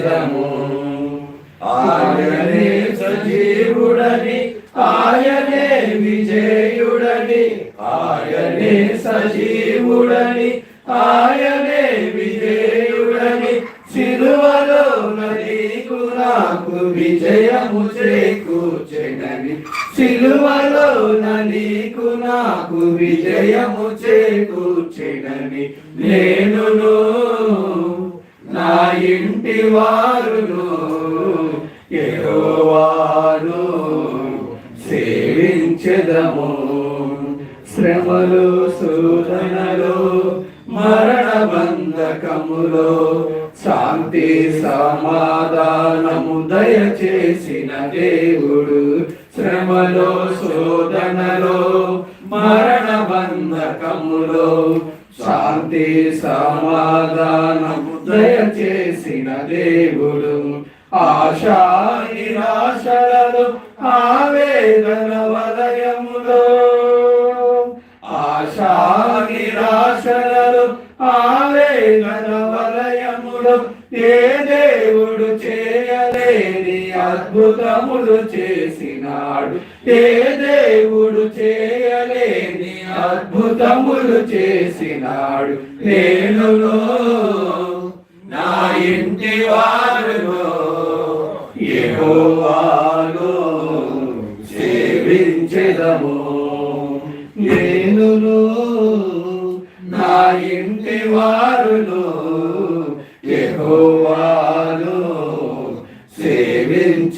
సేవించెదము ఆయనే సజీవుడని ఆయనే విజయుడని ఆయనే సజీవుడని శ్రమలు సూదనలు మరణ బంధకములో శాంతి సమాధానము దయచేసిన దేవుడు. శ్రమలో శోధనలో అద్భుతములు చేసినాడు. ఏ దేవుడు చేయలేని అద్భుతములు చేసినాడు. నేను నా ఇంటి వారులో ఏవాలు సేవించదము. నేను నా ఇంటి వారును యెహోవాను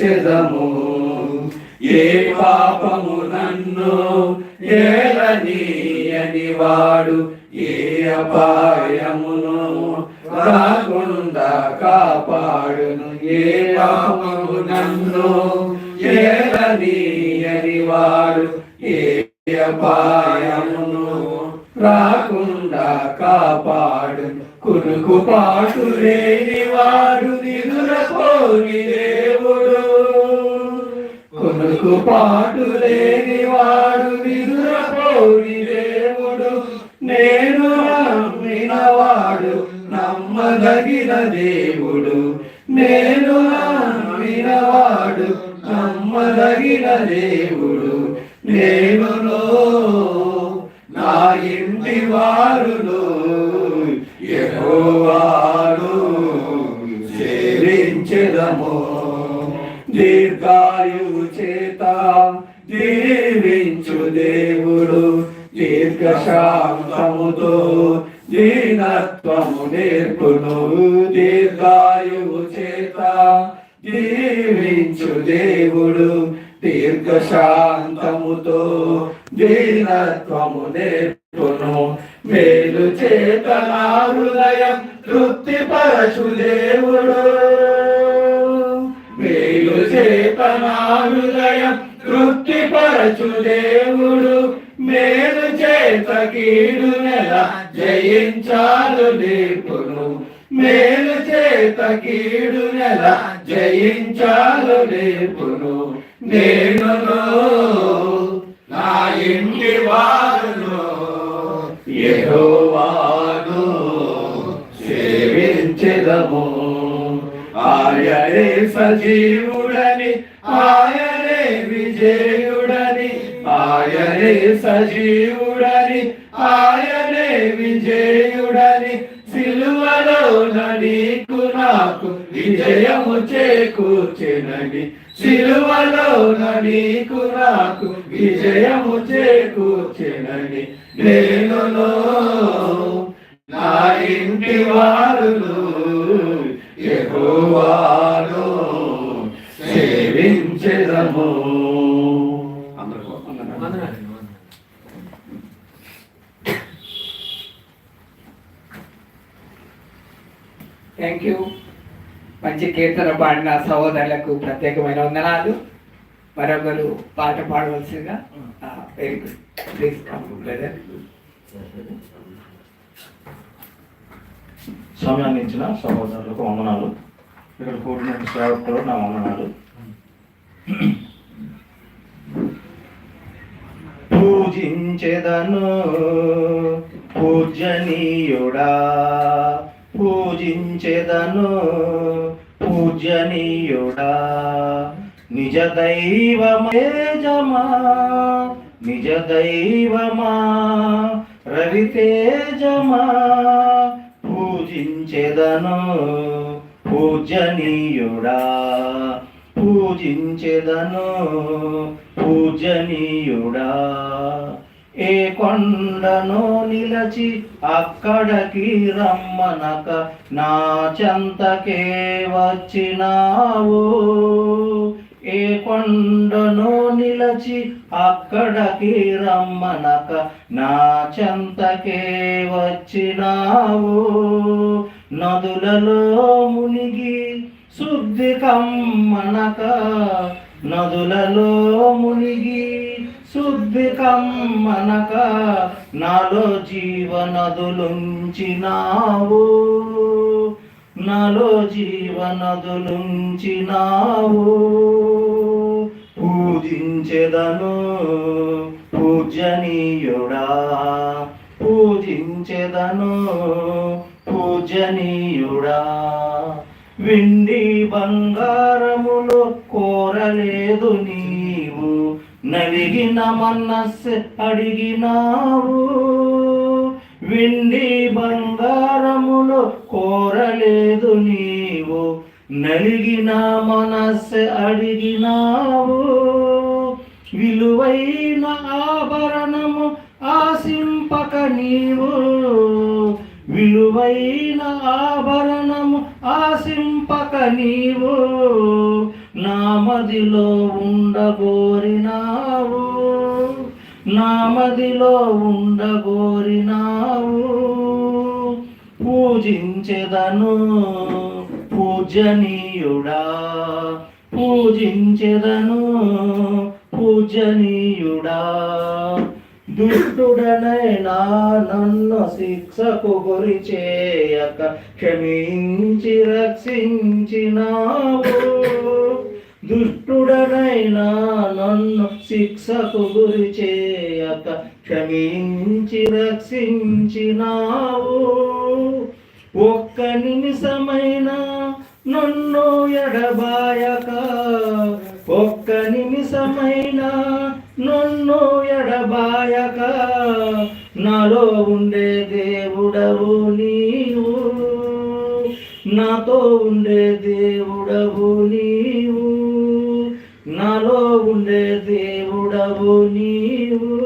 సేవించెదము ఏ పాపము నన్ను ఏలనీయని వాడు ఏ అపాయమును రాకుండా కాపాడును. ఏ పాపము నన్ను ఏలనీయని వాడు ఏ అపాయమును రాకుండా కాపాడు కునుకు పాటు లేని వాడు నిధుల దేవుడు కునుకు పాటు లేని చేత నా హృదయం తృప్తిపరచు దేవుడు. మేలు చేత కీడు నెల జయించాలు నేర్పును మేలు చేత కీడు నెల జయించాలు నేర్పును నేను నా ఇంటి వారును యెహోవాను సేవించెదము. ఆయనే సజీవు ఆయనే విజయుడని ఆయనే సజీవుడని ఆయనే విజయ సహోదరులకు ప్రత్యేకమైన వందనాలు. మరొకరు పాట పాడవలసిందిగా very good please come brother సమయాన్ని ఇచ్చిన సహోదరులకు వందనాలు. ఇక్కడ కూడిన సేవకులు నా వందనాలు. పూజించెదను పూజనీయుడా పూజించెదను పూజనీయుడా. నిజ దైవమేజమా నిజ దైవమా రవితేజమా పూజించెదను పూజనీయుడా. పూజించెదను పూజనీయుడా. ఏ కొండను నిలచి అక్కడికి రమ్మనక నా చెంతకే వచ్చినావు. ఏ కొండను నిలచి అక్కడికి రమ్మనక నా చెంతకే వచ్చినావు. నదులలో మునిగి శుద్ధి కమ్మనక నదులలో మునిగి శుద్ధి కమ్మనక నాలో జీవనదులుంచినావు. నాలో జీవనదులుంచినావు. పూజించెదను పూజనీయుడా. పూజించెదను పూజనీయుడా. వెండి బంగారములు కోరలేదు నీ నలిగిన మనస్సు అడిగినావు. వెండి బంగారములు కోరలేదు నీవు. నలిగిన మనస్సు అడిగినావు. విలువైన ఆభరణము ఆశింపక నీవు. విలువైన ఆభరణము ఆశింపక నీవు. నామదిలో ఉండగోరినావు. నామదిలో ఉండగోరినావు. పూజించెదను పూజనీయుడా. పూజించెదను పూజనీయుడా. దుష్టుడనైనా నన్ను శిక్షకు గురి చేయక క్షమించి రక్షించినావు. దుష్టుడనైనా నన్ను శిక్షకు గురి చేయక క్షమించి రక్షించినావు. ఒక్క నిమిషమైనా నన్ను ఎడబాయక ఒక్క నిమిషమైన నన్ను ఎడబాయక నాలో ఉండే దేవుడవు నీవు. నాతో ఉండే దేవుడవు నీవు. నాలో ఉండే దేవుడవు నీవు.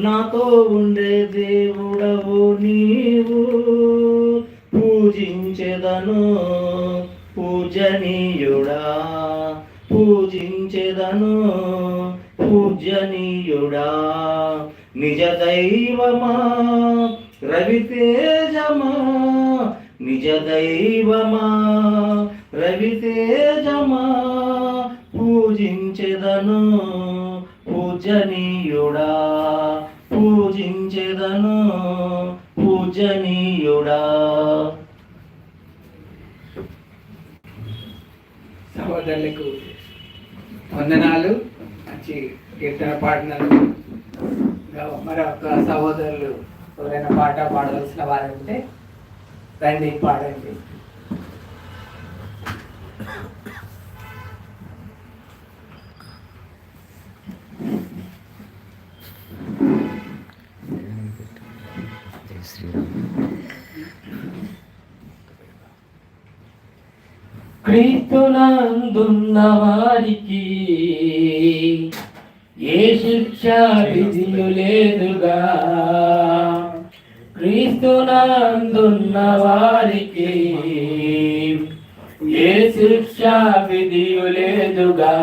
నాతో ఉండే దేవుడవు నీవు. పూజించెదను పూజనీయుడా. పూజించెదను పూజనీయుడా. నిజ దైవమా రవితేజమా నిజ దైవమా రవితేజమా పూజించెదను పూజనీయుడా. పూజించెదను పూజనీయుడా. సహోదరులకు వందనాలు. మంచి కీర్తన పాడినారు మరి మరొక సహోదరులు ఎవరైనా పాట పాడవలసిన వారంటే రండి పాడండి. క్రీస్తునందున్న వారికి ఏ శిక్ష విధియు లేదుగా? క్రీస్తునందున్న వారికి ఏ శిక్ష విధియు లేదుగా?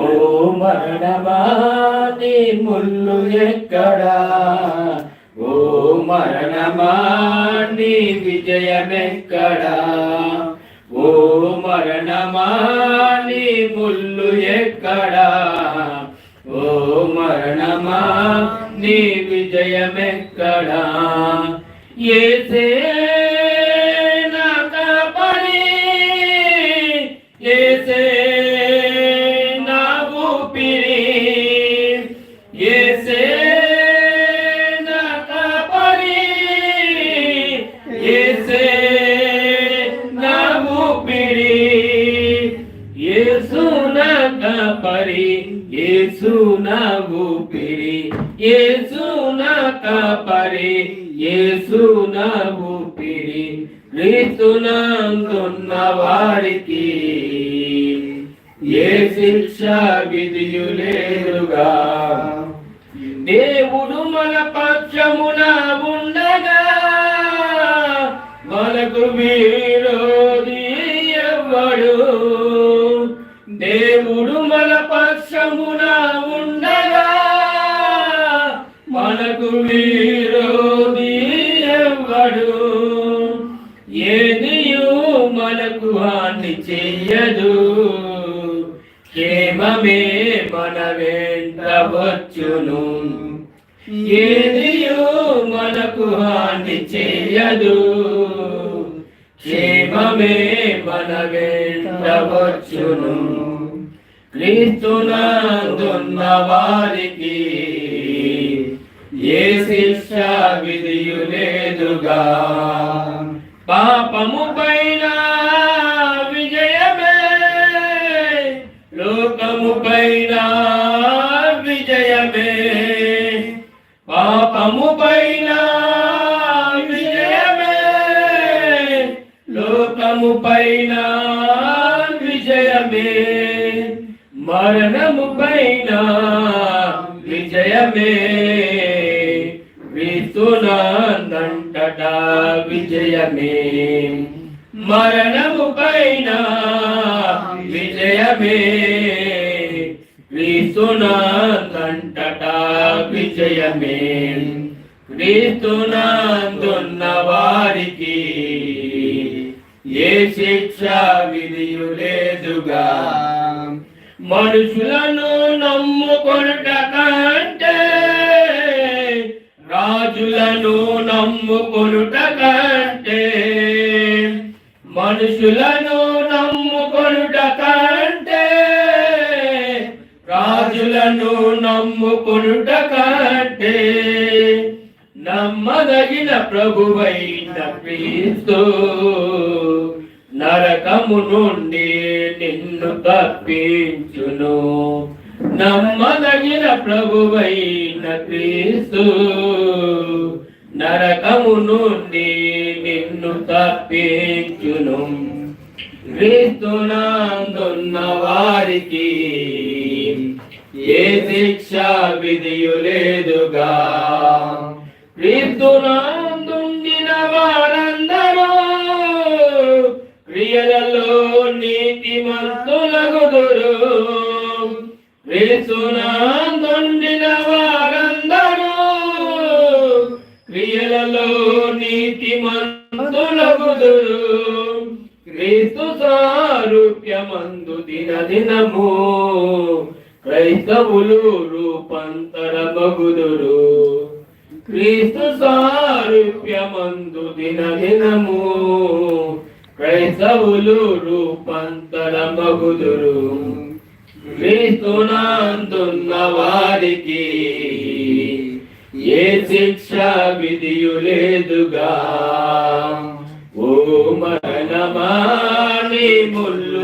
ఓ మరణమా నీ ముళ్ళు ఎక్కడా? ఓ మరణమా నీ విజయమెక్కడా? ఓ మరణమా నీ ముళ్ళు ఎక్కడా? ఓ మరణమా నీ విజయమెక్కడా? ఏసే তুমি ఏ శిక్ష విధియు లేదుగా పాపము పైన విజయమే. క్రీస్తునా తంటట విజయమే. క్రీస్తునా దున్న నొందదగిన ప్రభువైన క్రీస్తు నరకము నుండి నిన్ను తప్పించును. నమ్మదగిన ప్రభువైన క్రీస్తు నరకము నుండి నిన్ను తప్పించును. క్రీస్తునందున్న వారికి ఏ శిక్ష విధియు లేదుగా. క్రీస్తునందుండిన వారందరూ క్రియలలో నీతి మంతులగుదురు క్రీస్తునా মেহরবানি বলল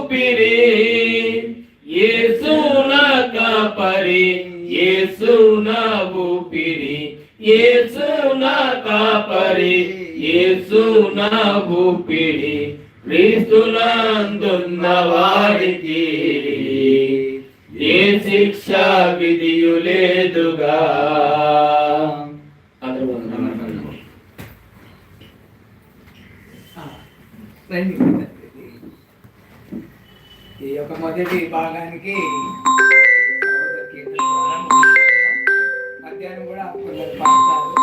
ఊపిరి ఏసున కాపరి ఏసున ఊపిరి ఏసున కాపరి ఏసున ఊపిరి క్రీస్తునందున్న వారికి ఏ శిక్ష విధియు లేదుగా. Thank you. యొక్క మొదటి భాగానికి మధ్యాహ్నం కూడా కొందరు పాడతారు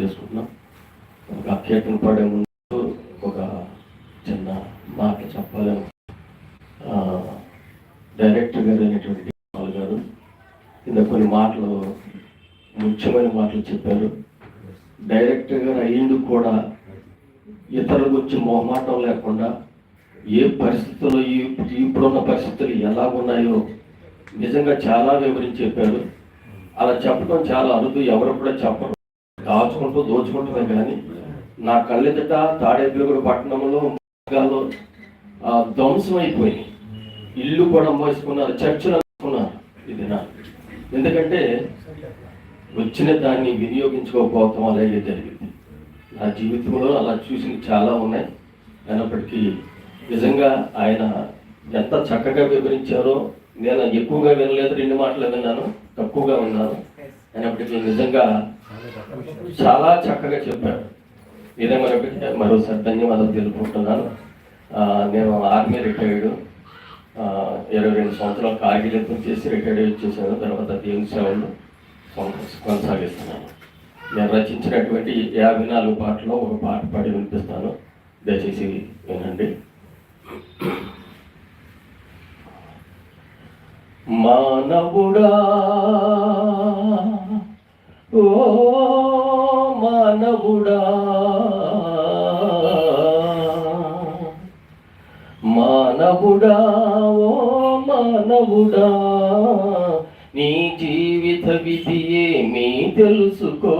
చేసుకుంటున్నాం అఖ్యాతం పాడే ముందు చెప్పారు. డైరెక్టర్గా అయ్యిండు కూడా ఇతరుల గురించి మొహమాటం లేకుండా ఏ పరిస్థితుల్లో ఈ ఇప్పుడున్న పరిస్థితులు ఎలా ఉన్నాయో నిజంగా చాలా వివరించి చెప్పారు. అలా చెప్పడం చాలా అరుదు ఎవరు కూడా చెప్పరు. దాచుకుంటూ దోచుకుంటున్నాం కానీ నా కళ్ళెదుట తాడేపులగుడు పట్టణంలో మార్గాల్లో ధ్వంసం అయిపోయింది ఇల్లు కూడా మోసుకున్నారు చర్చలు అనుకున్నారు ఇది నా ఎందుకంటే వచ్చిన దాన్ని వినియోగించుకోకపోవటం అలాగే జరిగింది. నా జీవితంలో అలా చూసినవి చాలా ఉన్నాయి. అయినప్పటికీ నిజంగా ఆయన ఎంత చక్కగా వివరించారో నేను ఎక్కువగా వినలేదు రెండు మాటలు విన్నాను తక్కువగా విన్నాను. అయినప్పటికీ నిజంగా చాలా చక్కగా చెప్పారు. ఏదేమైనప్పటికీ మరోసారి ధన్యవాదాలు తెలుపుకుంటున్నాను. నేను ఆర్మీ రిటైర్డ్. ఇరవై రెండు సంవత్సరాలు కార్గిలెత్తం చేసి రిటైర్డ్ వచ్చేసాను. తర్వాత దేవుని సేవలు. కొనసాగిస్తున్నాను. నేను రచించినటువంటి యాభై నాలుగు పాటలో ఒక పాట పాడి వినిపిస్తాను. దయచేసి వినండి. మానవుడా ఓ మానవుడా మానవుడా ఓ మానవుడా నీ జీ విధి ఏమీ తెలుసుకో.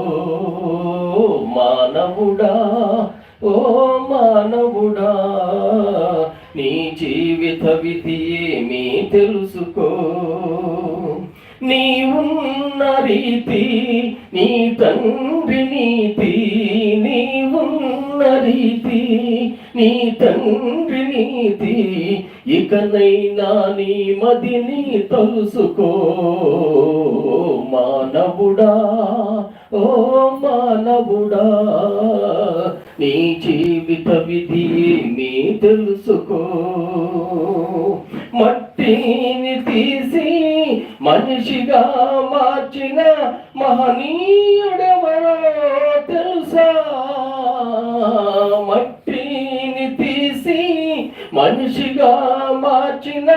మానవుడా ఓ మానవుడా నీ జీవిత విధి ఏమీ తెలుసుకో. నీవున్న రీతి నీ తండ్రి నీతి నీవున్న నీతి నీ తండ్రి నీతి. ఇకనైనా నీ మదిని తలుసుకో. మానవుడా ఓ మానవుడా నీ జీవిత విధి నీ తెలుసుకో. మట్టిని తీసి మనిషిగా మార్చిన మహనీయుడెవరో తెలుసా? మనిషిగా మార్చిన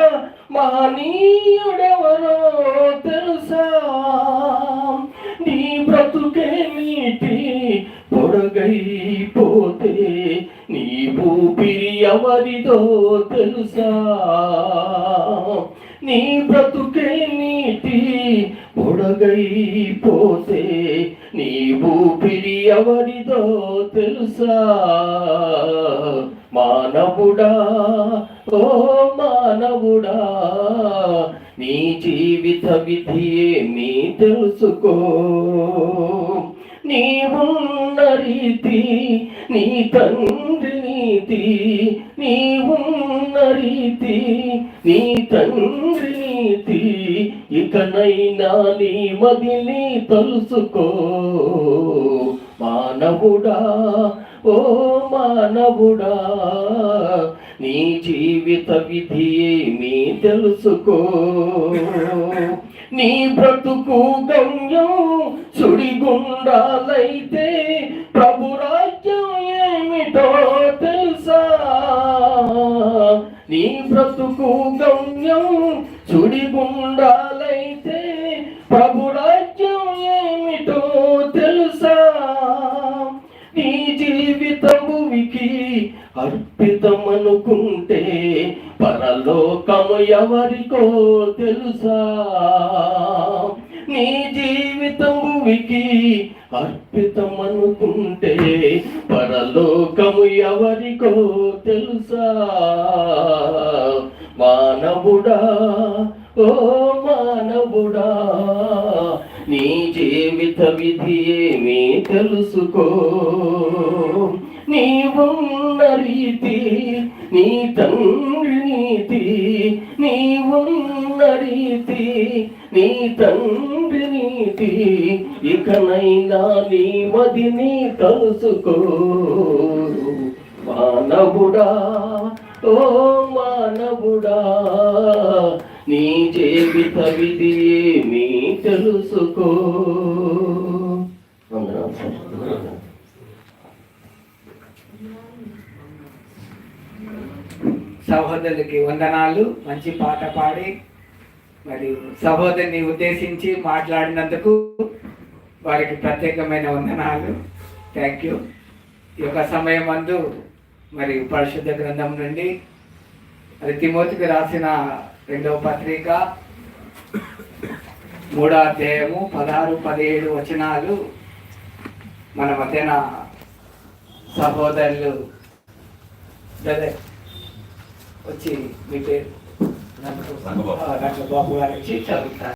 మానీయుడెవరో తెలుసా? నీ బ్రతుకే నీటి పొడగైపోతే నీ ఊపిరి ఎవరిదో తెలుసా? నీ బ్రతుకే నీటి పొడగైపోతే నీ ఊపిరి ఎవరిదో తెలుసా? మానవుడా ఓ మానవుడా. నీ జీవిత విధి ఏమీ తెలుసుకో. నీవున్న రీతి నీ తండ్రి నీతి నీవున్న రీతి నీ తండ్రి నీతి. ఇకనైనా నీ మదిని తలుసుకో. మానవుడా ఓ మానవుడా నీ జీవిత విధి ఏమీ తెలుసుకో. నీ బ్రతుకు గమ్యం సుడిగుండాలైతే ఎవరికో తెలుసా? నీ జీవితం భూమికి అర్పితం అనుకుంటే పరలోకము ఎవరికో తెలుసా? మానవుడా ఓ మానవుడా నీ జీవిత విధి ఏమీ తెలుసుకో. నీవున్న రీతి నీ తండ్రి నీతి నీవున్న రీతి నీ తండ్రి నీతి ఇకనైనా నీ మదిని తెలుసుకో. మానవుడా ఓ మానవుడా నీ జీవిత విధి తెలుసుకో. సహోదరులకి వందనాలు మంచి పాట పాడి మరియు సహోదరిని ఉద్దేశించి మాట్లాడినందుకు వారికి ప్రత్యేకమైన వందనాలు. థ్యాంక్ యూ ఈ యొక్క సమయం అందు మరి పరిశుద్ధ గ్రంథం నుండి మరి తిమోతికి రాసిన రెండవ పత్రిక. మూడో అధ్యాయము పదహారు పదిహేడు వచనాలు మన మధ్యన సహోదరులు బ్రదర్ వచ్చి మీ పేరు. రంగబాబు గారు వచ్చి చదువుతారు.